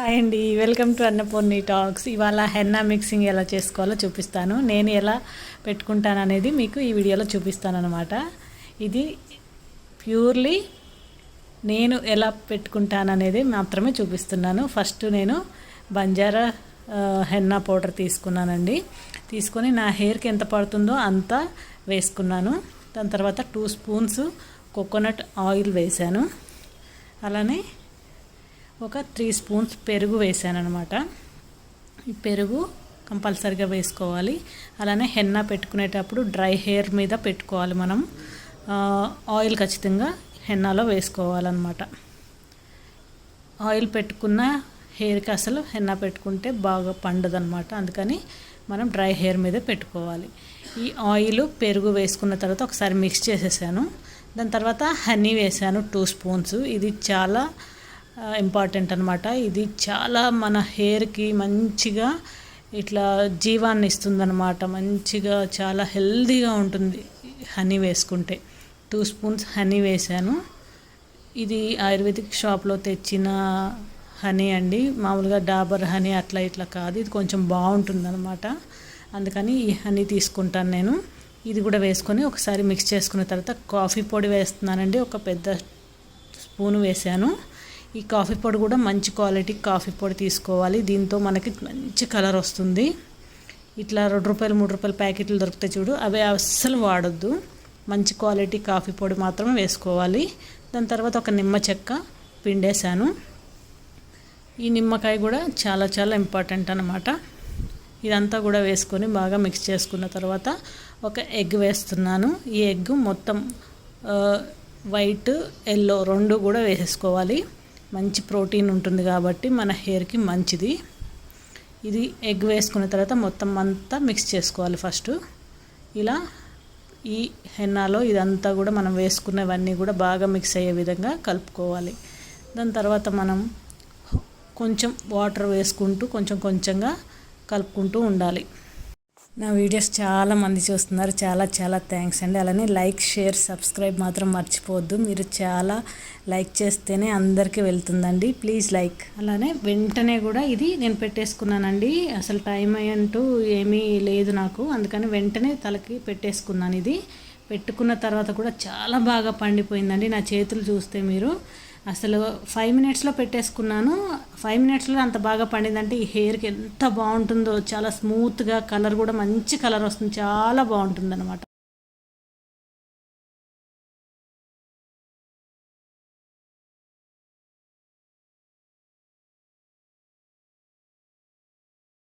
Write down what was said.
Hi అండి. Welcome to Annapurni talks ఇవాళ henna mixing ఎలా చేసుకోవాలో చూపిస్తాను. నేను ఎలా పెట్టుకుంటాను అనేది మీకు ఈ వీడియోలో చూపిస్తాను అనమాట ఇది ప్యూర్లీ నేను ఎలా పెట్టుకుంటాను అనేది మాత్రమే చూపిస్తున్నాను. ఫస్ట్ నేను బంజారా హెన్నా పౌడర్ తీసుకున్నానండి. తీసుకొని నా హెయిర్కి ఎంత పడుతుందో అంత వేసుకున్నాను. దాని తర్వాత టూ స్పూన్స్ కోకోనట్ ఆయిల్ వేశాను. అలానే ఒక త్రీ స్పూన్స్ పెరుగు వేసాను అనమాట ఈ పెరుగు కంపల్సరిగా వేసుకోవాలి. అలానే హెన్నా పెట్టుకునేటప్పుడు డ్రై హెయిర్ మీద పెట్టుకోవాలి మనం. ఆయిల్ ఖచ్చితంగా హెన్నాలో వేసుకోవాలన్నమాట. ఆయిల్ పెట్టుకున్న హెయిర్కి అసలు హెన్నా పెట్టుకుంటే బాగా పండదనమాట అందుకని మనం డ్రై హెయిర్ మీద పెట్టుకోవాలి. ఈ ఆయిల్ పెరుగు వేసుకున్న తర్వాత ఒకసారి మిక్స్ చేసేసాను. దాని తర్వాత హనీ వేసాను టూ స్పూన్స్. ఇది చాలా ఇంపార్టెంట్ అనమాట ఇది చాలా మన హెయిర్కి మంచిగా ఇట్లా జీవాన్ని ఇస్తుందన్నమాట. మంచిగా చాలా హెల్దీగా ఉంటుంది హనీ వేసుకుంటే. టూ స్పూన్స్ హనీ వేసాను ఇది ఆయుర్వేదిక్ షాప్లో తెచ్చిన హనీ అండి. మామూలుగా డాబర్ హనీ అట్లా ఇట్లా కాదు. ఇది కొంచెం బాగుంటుంది అనమాట అందుకని ఈ హనీ తీసుకుంటాను నేను. ఇది కూడా వేసుకొని ఒకసారి మిక్స్ చేసుకున్న తర్వాత కాఫీ పొడి వేస్తున్నానండి. ఒక పెద్ద స్పూన్ వేసాను ఈ కాఫీ పొడి కూడా మంచి క్వాలిటీ కాఫీ పొడి తీసుకోవాలి. దీంతో మనకి మంచి కలర్ వస్తుంది. ఇట్లా రెండు రూపాయలు మూడు రూపాయల ప్యాకెట్లు దొరుకుతాయి చూడు అవి అస్సలు వాడొద్దు. మంచి క్వాలిటీ కాఫీ పొడి మాత్రమే వేసుకోవాలి. దాని తర్వాత ఒక నిమ్మ చెక్క పిండేశాను. ఈ నిమ్మకాయ కూడా చాలా చాలా ఇంపార్టెంట్ అనమాట ఇదంతా కూడా వేసుకొని బాగా మిక్స్ చేసుకున్న తర్వాత ఒక ఎగ్ వేస్తున్నాను. ఈ ఎగ్ మొత్తం వైట్ ఎల్లో రెండు కూడా వేసేసుకోవాలి. మంచి ప్రోటీన్ ఉంటుంది కాబట్టి మన హెయిర్కి మంచిది. ఇది ఎగ్ వేసుకున్న తర్వాత మొత్తం అంతా మిక్స్ చేసుకోవాలి ఫస్ట్. ఇలా ఈ హెన్నాలో ఇదంతా కూడా మనం వేసుకున్నవన్నీ కూడా బాగా మిక్స్ అయ్యే విధంగా కలుపుకోవాలి. దాని తర్వాత మనం కొంచెం వాటర్ వేసుకుంటూ కొంచెం కొంచెంగా కలుపుకుంటూ ఉండాలి. నా వీడియోస్ చాలా మంది చూస్తున్నారు. చాలా చాలా థ్యాంక్స్ అండి. అలానే లైక్ షేర్ సబ్స్క్రైబ్ మాత్రం మర్చిపోవద్దు. మీరు చాలా లైక్ చేస్తేనే అందరికీ వెళ్తుందండి. ప్లీజ్ లైక్ అలానే వెంటనే కూడా ఇది నేను పెట్టేసుకున్నానండి. అసలు టైం అయ్యంటూ ఏమీ లేదు నాకు. అందుకని వెంటనే తలకి పెట్టేసుకున్నాను ఇది. పెట్టుకున్న తర్వాత కూడా చాలా బాగా పండిపోయిందండి నా చేతులు చూస్తే మీరు. అసలు ఫైవ్ మినిట్స్లో పెట్టేసుకున్నాను. ఫైవ్ మినిట్స్లో అంత బాగా పండిందంటే ఈ హెయిర్కి ఎంత బాగుంటుందో చాలా స్మూత్గా కలర్ కూడా మంచి కలర్ వస్తుంది. చాలా బాగుంటుంది అనమాట